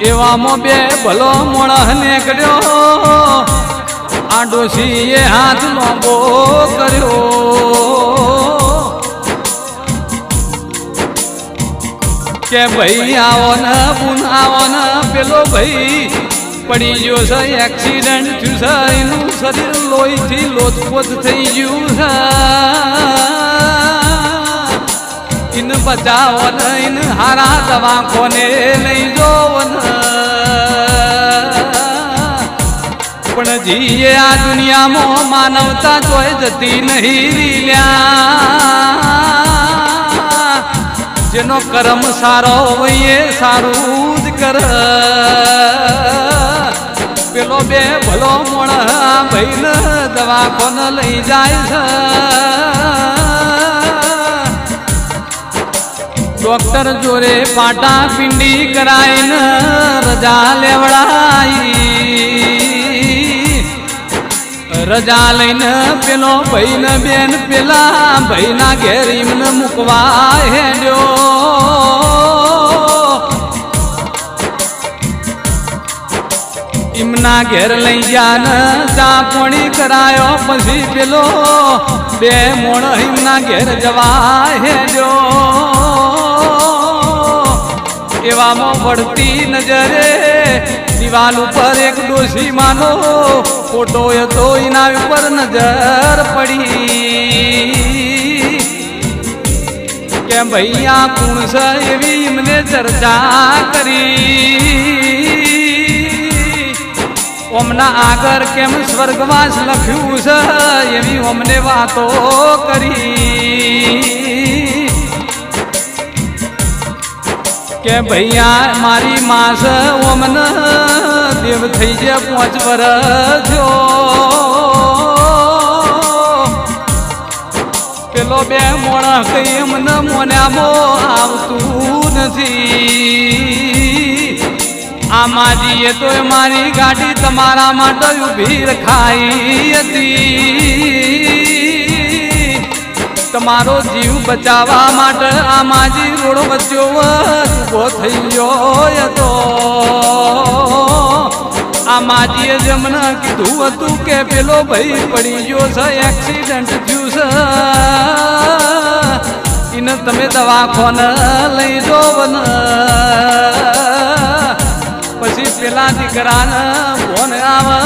એવામાં બે ભલો મોણ નીકળ્યો. આ ડોશીએ હાથ લાંબો કર્યો. કે ભાઈ આવો ને પૂન આવો ને, પેલો ભાઈ પડી ગયો છે એક્સિડન્ટ થયું છે, એનું શરીર લોહીથી લોથપોથ થઈ ગયું છે. ઇન બચાવો ઇન હારા દવાખોને લઈ જોવો જીએ આ દુનિયામાં માનવતા જોઈ જતી નહીં રીલ્યા. જેનો કર્મ સારો હોય એ સારું જ કર. પેલો બે ભલો મોણ ભાઈને દવાખોને લઈ જાય છે. ડોક્ટર જોરે પાટા પિંડી કરાઈને રજા લેવડાઈ. રજા લઈને પેલો ભાઈ ને બેન પેલા ભાઈના ઘેર એમને મૂકવા હેડ્યો. એમના ઘેર લઈ ગયા ને ચાપણી કરાયો પછી પેલો બે મોણ એમના ઘેર જવા હેડ્યો. એવામાં પડતી નજરે દિવાલ ઉપર એક ડોશી માનો, ફોટો હતો એના ઉપર નજર પડી. કે ભૈયા કુણ છે એવી એમને ચર્ચા કરી. ઓમના આગળ કેમ સ્વર્ગવાસ લખ્યું છે, એવી અમને વાતો કરી. કે ભૈયા, મારી માસ ઓમન, દેવ થઈ જાય પાંચ વર્ષ જો પેલો બે મોણા કઈ મને મોન્યામો આવતું નથી. આ માજીએ તો મારી ગાડી તમારા માટે ઊભી રખાઈ હતી. તમારો જીવ બચાવવા માટે આ માજી રોડ વચ્ચે ઊભો થઈ ગયો હતો આ માજીએ જમને કીધું હતું કે પેલો ભાઈ પડી ગયો છે એક્સિડન્ટ થયું છે. એને તમે દવાખાને લઈ જો બને પછી પેલા દીકરાને ફોન આવે